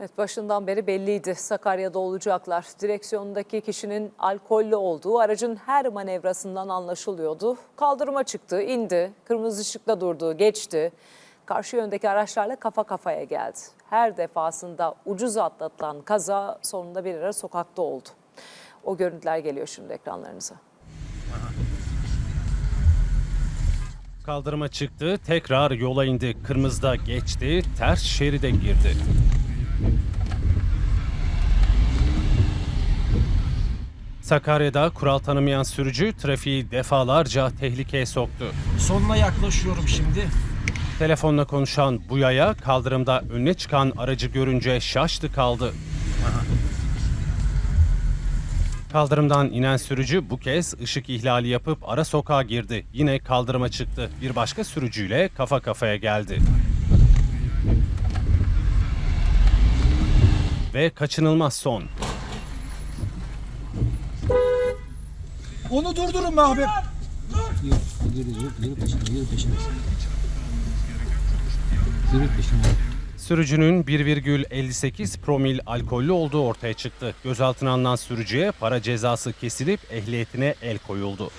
Evet başından beri belliydi Sakarya'da olacaklar. Direksiyondaki kişinin alkollü olduğu aracın her manevrasından anlaşılıyordu. Kaldırıma çıktı, indi, kırmızı ışıkta durdu, geçti. Karşı yöndeki araçlarla kafa kafaya geldi. Her defasında ucuz atlatılan kaza sonunda bir ara sokakta oldu. O görüntüler geliyor şimdi ekranlarınıza. Kaldırıma çıktı, tekrar yola indi. Kırmızıda geçti, ters şeride girdi. Sakarya'da kural tanımayan sürücü trafiği defalarca tehlikeye soktu. Sonuna yaklaşıyorum şimdi. Telefonla konuşan bu yaya kaldırımda önüne çıkan aracı görünce şaştı kaldı. Kaldırımdan inen sürücü bu kez ışık ihlali yapıp ara sokağa girdi. Yine kaldırıma çıktı. Bir başka sürücüyle kafa kafaya geldi. Ve kaçınılmaz son. Onu durdurun be abi. Sürücünün 1,58 promil alkollü olduğu ortaya çıktı. Gözaltına alınan sürücüye para cezası kesilip ehliyetine el koyuldu.